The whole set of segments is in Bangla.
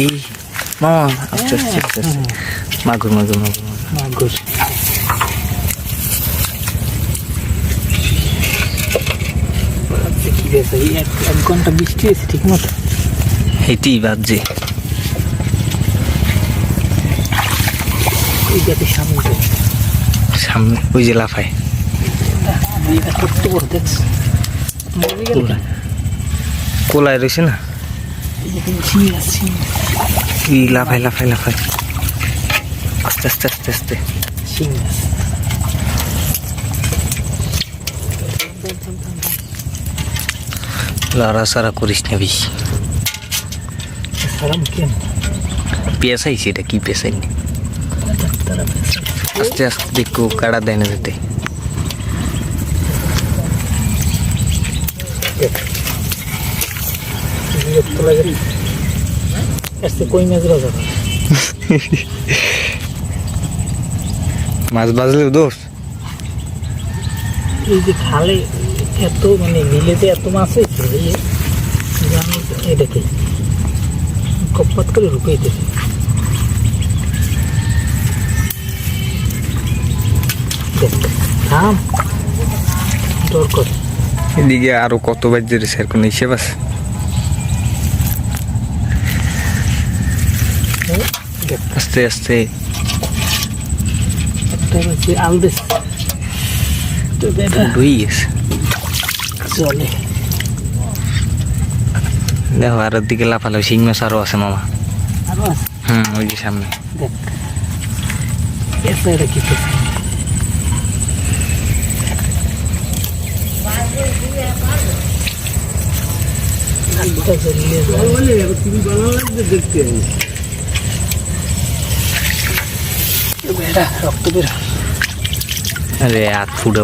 এই মামা মাগুর মাগুর মাগুর মাগুর। এক ঘণ্টা বৃষ্টি হয়েছে ঠিক মতো হেঁটেই বাজছে। সামনে ওই যে লাফায় কোলায় রয়েছে না? এই লাফায় লাফায় লাফায়। আস্তে আস্তে আস্তে আস্তে। মাছ লড়াচড়া করিস না বেশি। সারাম এটা, কি পেঁচাইনি? আস্তে আস্তে দেখো, কাড়া দেয় না যেতে। বিরক্ত লাগে আজকে কই মাছ রাজা মাছ বাজলেও দোষ? এই যে খালে এত মানে বিলেতে এত মাছ হয়েছে আমি এটাকে কপাত করে রুপিয়ে দেবে থাম। ডর করে। এদিকে আরও কত বাজ্যের স্যার কোনো হিসেব আছে? আস্তে আস্তে। দেখো আর দিকে লাফালো শিং মাছ আরও আছে মামা। আরও হুম ওই যে সামনে। দেখ এর সাইডে কি করছে হাতটা জ্বলিয়ে যায়। বেড়া, রক্ত বের। আরে, হাত ফুটে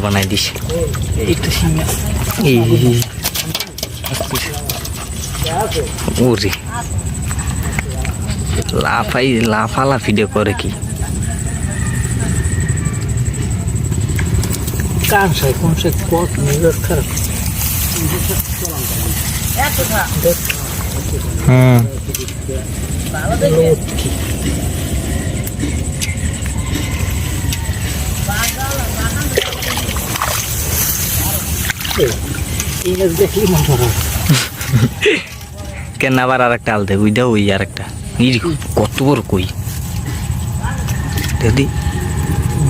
লাফাই লাফালাফি দিয়ে করে কি? কান সাই, কোন সাই কত দেখ হুম কেন আবার আর একটা আলদে ওই দাও ওই আর একটা কত বড় কই দাদি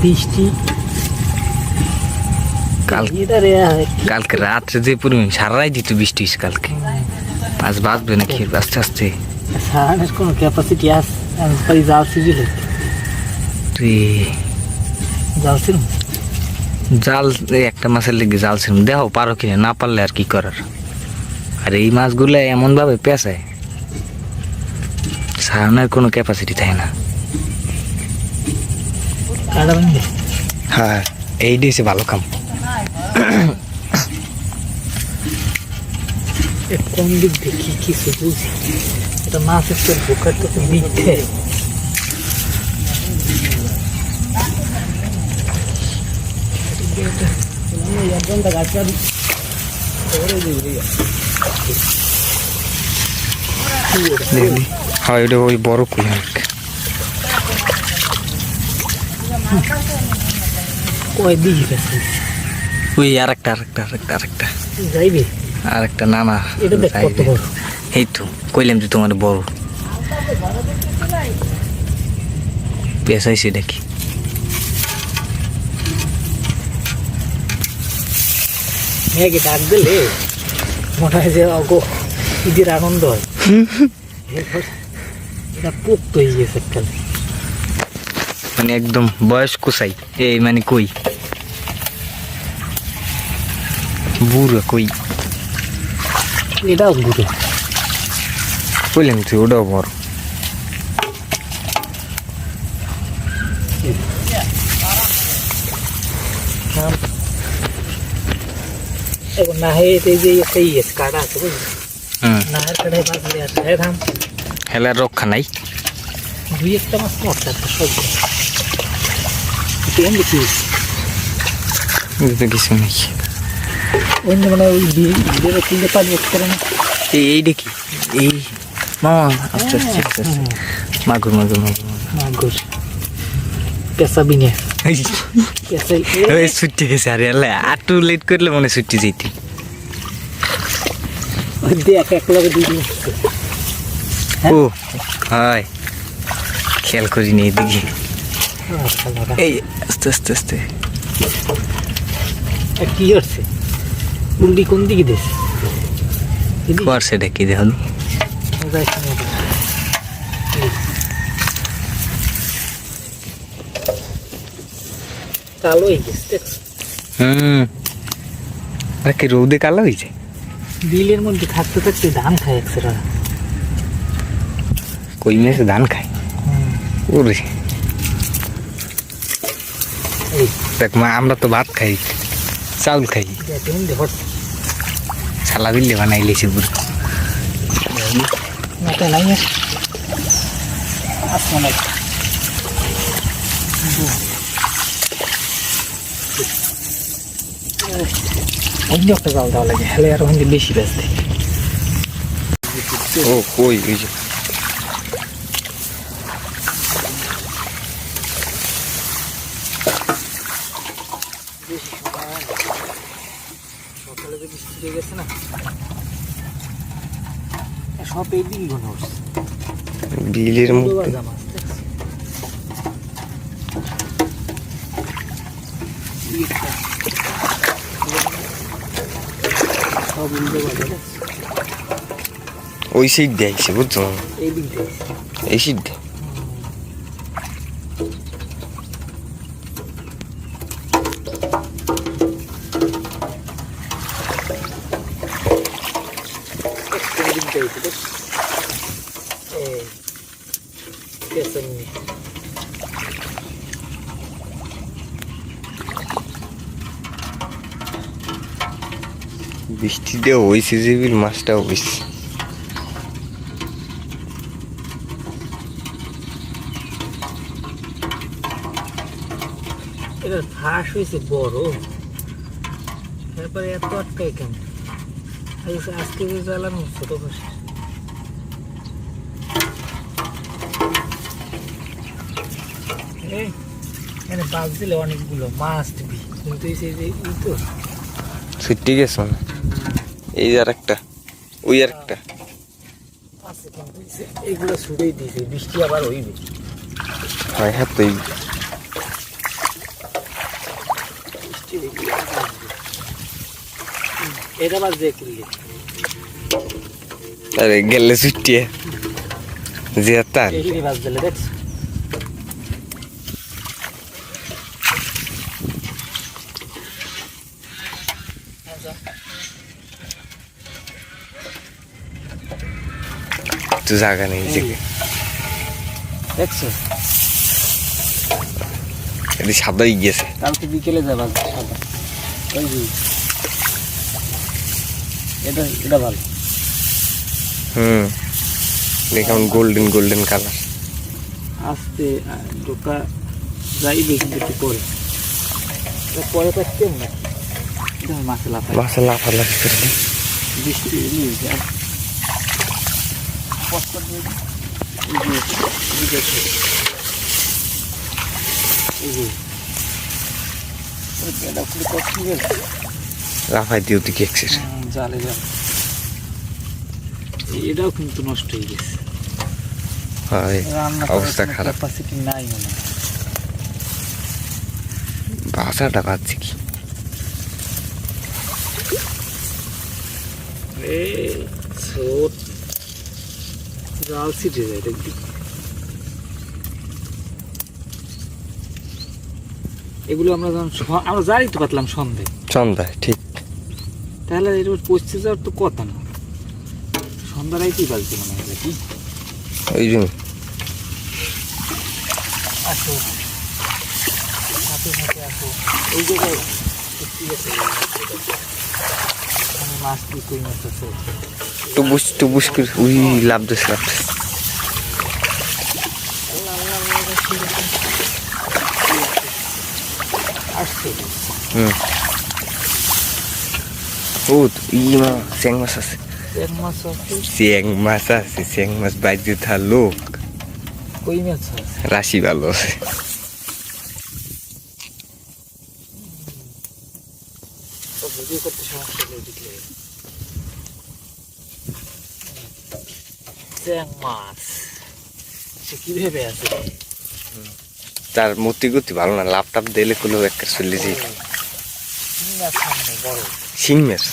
বৃষ্টি কালকে রাত্রে যে পরিমাণ সারা রাত দিত বৃষ্টি কালকে। আজ বাঁচবে নাকি? আস্তে আস্তে। সারানের কোনো ক্যাপাসিটি আছে আমি পারি জাল সিজিল তুই জাল ছিল জাল একটা মাছের লেগে জাল ছিল দেখো পারো কিনা না পারলে আর কি করার? আর এই মাছগুলো এমন ভাবে পেঁচায় সারানোর কোনো ক্যাপাসিটি থাকে না। হ্যাঁ এই দিয়েছে ভালো কাম। কোন দিক দেখি কিছু বুঝি এটা মাছ একটা বোকার তো মিথ্যে। হয় ওটা ওই বড় অনেক কয় দিকে ওই আর একটা আর একটা আর একটা আর একটা যাইবে? আর একটা না না এটা দেখ কত যাইবে। বড়। এই তো কইলাম যে তোমার বড়। পেঁচাইছে দেখি মেয়েকে ডাক দিলে মনে হয় যে অগো ঈদের আনন্দ হয়। এটা পোক্ত হয়ে গেছে এককালে মানে একদম বয়স কোসাই এই মানে কই? বুড়ো কই? এটাও গুরু কইলাম তুই ওটাও বড় এখন না এই যে একটা ইয়ে কাটা আছে বুঝলি? হুম। না এর কাটায় বাজলে আর হ্যাঁ থাম হেলার রক্ষা নাই। দুই একটা মাছ কিছু অন্য মানে ওই তিনটে পানি এক করে না। এই এই দেখি। এই মামা আস্তে আস্তে আস্তে আস্তে মাগুর মাগুর মাগুর মাগুর। পেশা বিনে। ছুটি গেছে আরে আল্লাহ আটু লেট করলে মনে ছুটি যেতে। দেখ এক লগে দিন হ্যাঁ? ও হয়। খেয়াল করিনি এদিকে। এই আস্তে আস্তে আস্তে। কি হচ্ছে? উল্টি কোন দিকে দেশ? কর সেটা কি দেখুন। কালো হয়ে গেছে হুম। আরে কি রৌদে কালো হয়েছে? বিলের মধ্যে থাকতে থাকতে ধান খায় একসাথে কই মেসে ধান খায়? ওরে। দেখ মা আমরা তো ভাত খাই চাউল খাই। সালা দিল্লি বানাই লেছি পুরো। মাথা নাই অন্য একটা জাল দেওয়া লাগে হেলে আর ওখানে বেশি ব্যস্ত ও কই? ওই যে সকালে যে বৃষ্টি হয়ে গেছে না সব এই দিন মনে হচ্ছে বিলের মধ্যে বাজা মাছ দেখছ? এই একটা। সব উল্টো বাজা দেখছ? ওই সিট দিয়ে আইছে বুঝছ এই দিক দিয়ে এই সিট দিয়ে কোন দিক দিয়ে হইছে দেখছ? এই, পেছন নিয়ে। বৃষ্টি দিয়ে হয়েছে বিল, মাছটা হয়েছে হয়েছে বড়। এত আটকায় কেন? আজকে এখানে বাঘ দিলে অনেকগুলো মাছ দিবি। কিন্তু এই যে, এই তো ছুটি গেছে এই আর একটা। ওই আর একটা। ছুটেই দিয়েছে বৃষ্টি আবার হইবে। হয় হ্যাঁ তো এটা আবার যে আরে গেলে ছুটি যে তার দেখছ? তো জায়গা নেই যে দেখছ? এটি সাদাই গেছে কালকে বিকেলে যাবা সাদা ওই এটা এটা ভালো। হুম দেখুন গোল্ডেন গোল্ডেন কালার আস্তে ঢোকা যাইবে কিন্তু একটু পরে। পরে পাচ্ছে না মাছে লাফায় মাছে লাফালাফি করে বৃষ্টি নিয়ে যায় কষ্ট দিয়ে দিই। এই যে, এই যে দেখো। এই যে। ওই পেটটা খুলে কষ্ট দিয়ে গেছে। লাফাই দিও তুই কেকছিস জালে জাল এটাও কিন্তু নষ্ট হয়ে গেছে হয় অবস্থা খারাপ। মনে হয়। বাসাটা পাচ্ছি কি এই স্রোত জাল ছিটে যায় দেখবি। এগুলো আমরা যখন আমরা জানি তো পাতলাম সন্ধে। সন্ধ্যায় ঠিক। তাহলে এটা পৌঁছে যাওয়ার তো কথা না। সন্ধ্যা রাইতেই বাজছে মনে হয় কি ওই জন্য। আসো। হাতে হাতে আসো। এই জায়গায় সত্যি আছে tubus tubus ke wih sir. Tubos, tubos ko. Oh, iya mah, siang masa sih. Siang masa sih. Siang masa sih, siang mas baju taluk. ini apa? Rasi balos. Video করতে সমস্যা নেই দেখলে মাছ সে কি ভেবে আছে তার মতি গতি ভালো না লাভ টাপ দিলে কোনো একটা চলে যে মাছ শিং মাছ।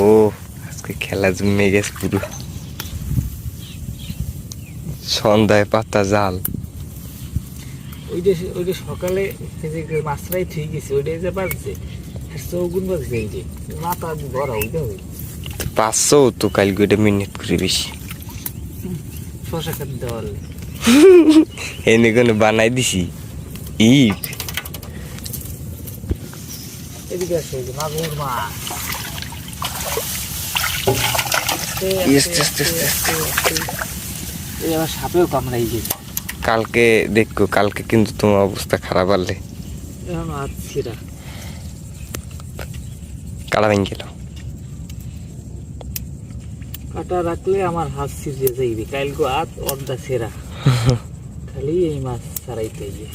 ও আজকে খেলা জমে গেছে পুরো। সন্ধ্যায় পাতা জাল। ওইটা ওইটা সকালে এই যে মাছরাই ঠিক গেছে ওইটাই যে বাজছে চৌগুন বাজছে এই যে। মাথা ধরা ওইটা ওই পাঁচশো তো কাল গোটা মিনিট করে বেশি। শশা এনে কোনো বানাই দিছি। ইট। এদিকে আসে যে মাগুর মাছ। সাপেও কামড়াই কালকে দেখো কালকে কিন্তু তোমার অবস্থা খারাপ আলে। এখন হাত ভেঙে গেল কাটা রাখলে আমার হাত ছিঁড়ে যাইবে। কালকে হাত অর্ধা ছেঁড়া খালি এই মাছ ছাড়াইতে গিয়ে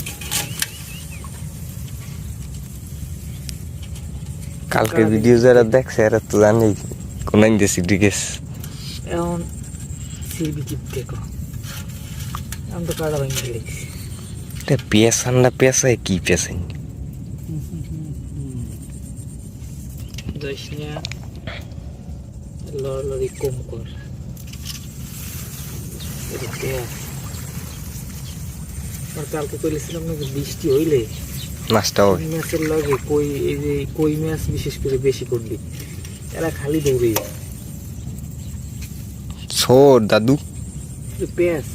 কালকে ভিডিও যারা দেখছে এরা তো জানি কোন দেশি ডিগেস এখন ছিড়বি কি। দেখো আমি তো কাটা ভাঙি দেখছি এটা পেঁয়াজ ঠান্ডা পেঁয়াজ কি পেঁয়াজ যাইস না লড়ালড়ি কম কর আর কালকে করেছিলাম নাকি বৃষ্টি হইলে মাছটা হয় কই মাছের লগে কই এই যে কই মাছ বিশেষ করে বেশি করলি এরা খালি দৌড়ে। ছোট দাদু পেঁয়াজ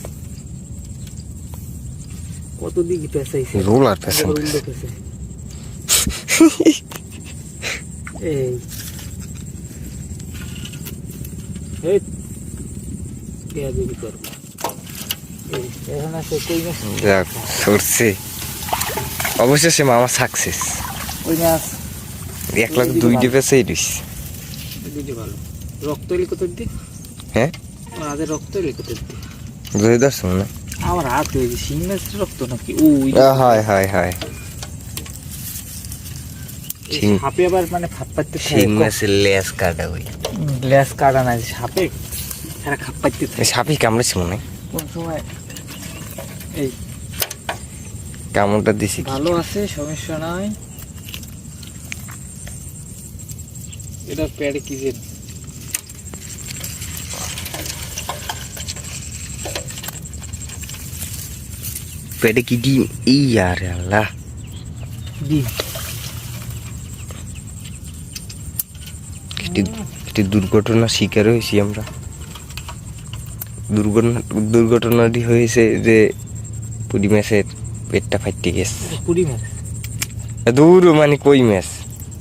কত দিকে পেঁচাইছে রোলার পেঁচে। এই। অবশেষে মামা সাকসেস এক লাখ দুই ডিপেসেই দিস দিদি ভালো। রক্ত এলে কত দি হ্যাঁ? রক্ত এলে কত দি বুঝে দর্শ না আমার হাত হয়েছে শিং রক্ত নাকি? ও হয় হয় হয়। সাপে আবার মানে ফাপ পাইতে শিং মাছের লেজ কাটা ওই লেস কাটা না সাপে এরা খাপ পাইতে থাকে সাপই কামড়েছে মনে কোন সময়? এই কামড়টা দিছি ভালো আছে সমস্যা নাই। এটা প্যাডে কি যে পেটে কি ডিম? ই আরে আল্লাহ। ডিম। একটি একটি দুর্ঘটনার শিকার হয়েছি আমরা। দুর্ঘটনা দুর্ঘটনাটি হয়েছে যে পুরি ম্যাচের পেটটা ফাটতে গেছে। পুরি মাছ? দূর মানে কই মাছ?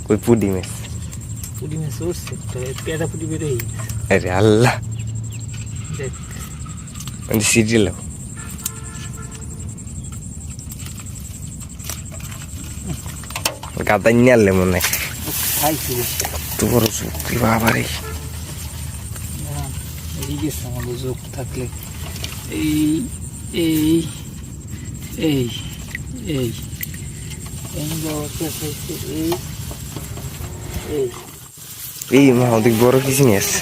কই পুডি পুরি মাছ উঠছে তো পেটা বেরোই আরে আল্লাহ। মানে সিরিয়াল। গাদা নিয়ে আনলে মনে হয়। খাইছি বেশি তো বড় শক্তি বাবারে যোগ থাকলে এই এই এই এই এই মা ওদিক বড় কিছু নিয়ে আসছে।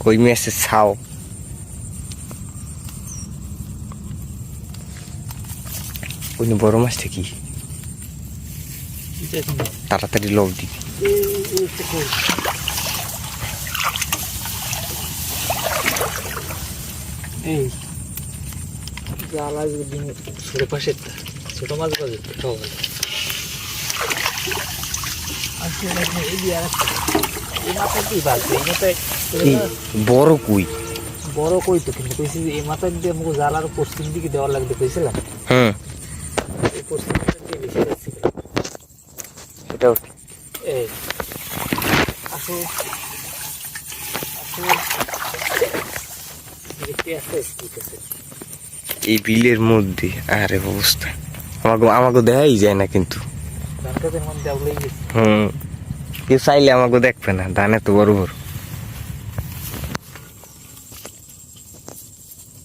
কই মাছের ছাও। ওই বড় মাছটা কি তাড়াতাড়ি লব দিবি এই, ছোট ছোট মাছ বাজে সব মাথায় বড় কুই? বড় কই তো কিন্তু কইছি এই মাথা দিয়ে আমাকে জ্বালার পশ্চিম দিকে দেওয়ার লাগবে কইছিলাম। হুম। এই। আসো। বিলের মধ্যে আরে অবস্থা। আমাকে আমাকে দেখাই যায় না কিন্তু। হুম। কেউ চাইলে আমাকে দেখবে না ধান এত বড় বড়।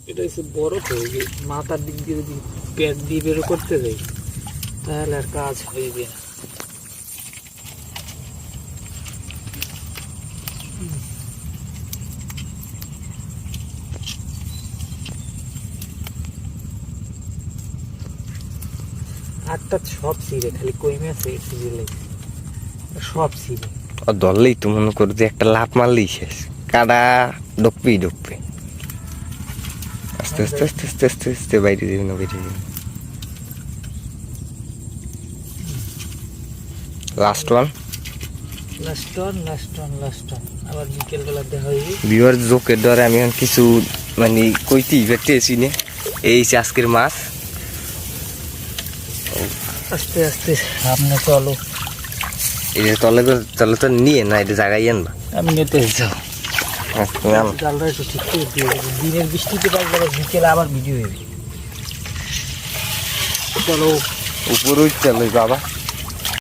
এটা হচ্ছে বড় তো মাথার দিক দিয়ে যদি পেট দিয়ে বেরো করতে যাই তাহলে আর কাজ হইবে না। আটটা সব সিরে খালি কই মাছে লাগে। সব সিরে আর ধরলেই তো মনে করো যে একটা লাভ মারলেই শেষ। কাদা ডুববেই ডুববে। আস্তে আস্তে আস্তে আস্তে আস্তে আস্তে বাইরে যাবি না, বাইরে যাবি last one last on last on last on আবার বিকেলবেলা দেখা হইবে। জোকের আমি এখন কিছু মানে কইতেই পেতেছি না। এই আজকের মাছ। আস্তে আস্তে সামনে চলো। এই যে তলে তলে তো নিয়ে না এটা জায়গায় আনবা। আমি নিতে যাও। তুমি আনো। জালটা একটু ঠিক করে দিয়ে দিনের বৃষ্টিতে পারবে বিকেলে আবার ভিডিও হবে চলো। উপরে লই বাবা।